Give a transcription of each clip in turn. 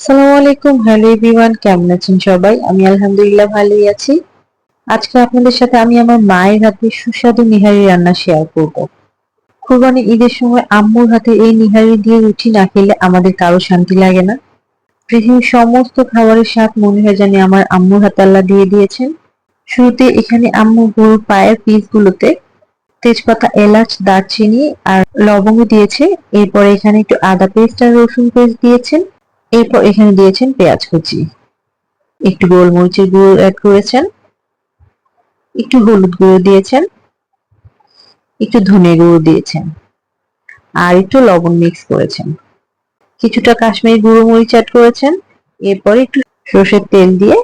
সালামু আলাইকুম। Hello everyone কেমন আছেন সবাই? আমি আলহামদুলিল্লাহ ভালোই আছি। আজকে আপনাদের সাথে আমি আমার মায়ের হাতে সুস্বাদু নিহারি রান্না শেয়ার করব। কুরবানি ঈদের সময় আম্মুর হাতে এই নিহারি দিয়ে রুটি না খেলে আমাদের কারও শান্তি লাগে না। পৃথিবীর সমস্ত খাবারের স্বাদ মনে হয় জানি আমার আম্মুর হাতে আল্লাহ দিয়ে দিয়েছেন। শুরুতে এখানে আম্মু গরুর পায়ের পিসগুলোতে তেজপাতা, এলাচ, দারচিনি আর লবঙ্গ দিয়েছে। এরপরে এখানে একটু আদা পেস্ট আর রসুন পেস্ট দিয়েছেন। এরপর এখানে দিয়েছেন পেঁয়াজ কুচি। একটু গোলমরিচের গুঁড়ো অ্যাড করেছেন। একটু হলুদ গুঁড়ো দিয়েছেন। একটু ধনে গুঁড়ো দিয়েছেন। আর একটু লবণ মিক্স করেছেন। কিছুটা কাশ্মীরি গুঁড়ো মরিচ অ্যাড করেছেন। এরপরে একটু সর্ষের তেল দিয়ে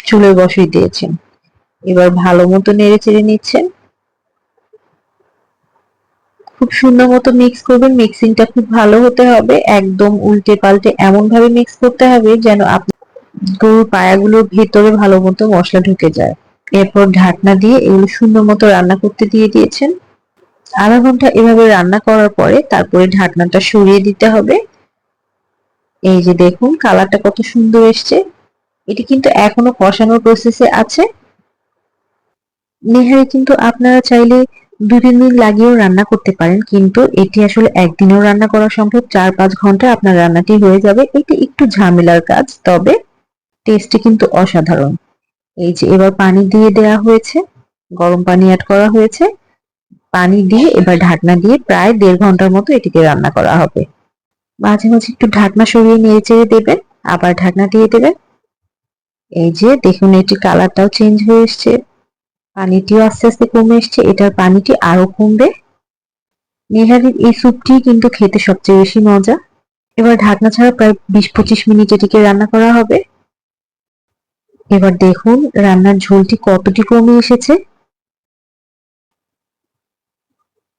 চুলে বসিয়ে দিয়েছেন। এবার ভালো মতো নেড়ে চেড়ে নিচ্ছেন। খুব সুন্দর মতো মিক্স করবেন। মিক্সিংটা খুব ভালো হতে হবে। একদম উল্টে পাল্টে এমন ভাবে মিক্স করতে হবে যেন আপনি গরুর পায়াগুলোর ভেতরে ভালো মতো মশলা ঢুকে যায়। এরপর ঢাকনা দিয়ে এগুলো সুন্দর মতো রান্না করতে দিয়ে দিয়েছেন। আধা ঘণ্টা এভাবে রান্না করার পরে তারপরে ঢাকনাটা সরিয়ে দিতে হবে। এই যে দেখুন কালারটা কত সুন্দর এসছে। এটি কিন্তু এখনও কষানোর প্রসেসে আছে। নেহারি কিন্তু আপনারা চাইলে দু তিন দিন লাগিয়েও রান্না করতে পারেন, কিন্তু এটি আসলে একদিনেও রান্না করা সম্ভব। চার পাঁচ ঘণ্টা আপনার রান্নাটি হয়ে যাবে। এটি একটু ঝামেলার কাজ, তবে টেস্টটি কিন্তু অসাধারণ। এই যে এবার পানি দিয়ে দেওয়া হয়েছে, গরম পানি অ্যাড করা হয়েছে। পানি দিয়ে এবার ঢাকনা দিয়ে প্রায় দেড় ঘণ্টার মতো এটিকে রান্না করা হবে। মাঝে মাঝে একটু ঢাকনা সরিয়ে নিয়ে চেড়ে দেবেন, আবার ঢাকনা দিয়ে দেবেন। এই যে দেখুন এটি কালারটাও চেঞ্জ হয়ে এসছে। পানিটিও আস্তে আস্তে কমে এসছে, এটার পানিটি আরও কমবে। নেহারির এই স্যুপটি কিন্তু খেতে সবচেয়ে বেশি মজা। এবার ঢাকনা ছাড়া প্রায় বিশ পঁচিশ মিনিট এটিকে রান্না করা হবে। এবার দেখুন রান্নার ঝোলটি কতটি কমে এসেছে।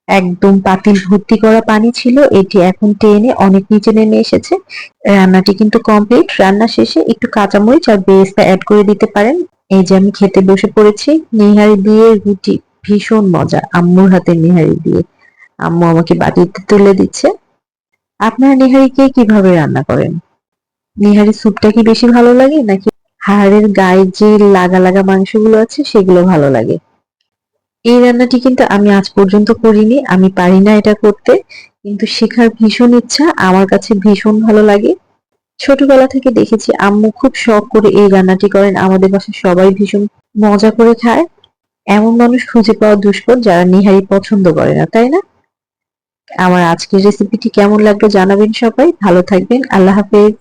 একদম পাতিল ভর্তি করা পানি ছিল, এটি এখন টেনে অনেক নিচে নেমে এসেছে। রান্নাটি কিন্তু কমপ্লিট রান্না শেষে একটু কাঁচামরিচ আর বেরেস্তা অ্যাড করে দিতে পারেন। এই যে আমি খেতে বসে পড়েছি, নিহারি দিয়ে রুটি, ভীষণ মজা, আম্মুর হাতে নিহারি দিয়ে। আম্মু আমাকে বাটিতে তুলে দিচ্ছে। আপনারা নিহারিকে কীভাবে রান্না করেন? নিহারি স্যুপটা কি বেশি ভালো লাগে, নাকি হাড়ের গায়ে যে লাগা লাগা মাংসগুলো আছে, সেগুলো ভালো লাগে? এই রান্নাটি কিন্তু আমি আজ পর্যন্ত করিনি, আমি পারি না এটা করতে, কিন্তু শেখার ভীষণ ইচ্ছা, আমার কাছে ভীষণ ভালো লাগে। ছোটবেলা থেকে দেখেছি আম্মু খুব শখ করে এই রান্নাটি করেন। আমাদের বাসায় সবাই ভীষণ মজা করে খায়। এমন মানুষ খুঁজে পাওয়া দুষ্কর যারা নিহারি পছন্দ করে না, তাই না? আমার আজকের রেসিপিটি কেমন লাগল জানাবেন সবাই। ভালো থাকবেন। আল্লাহ হাফেজ।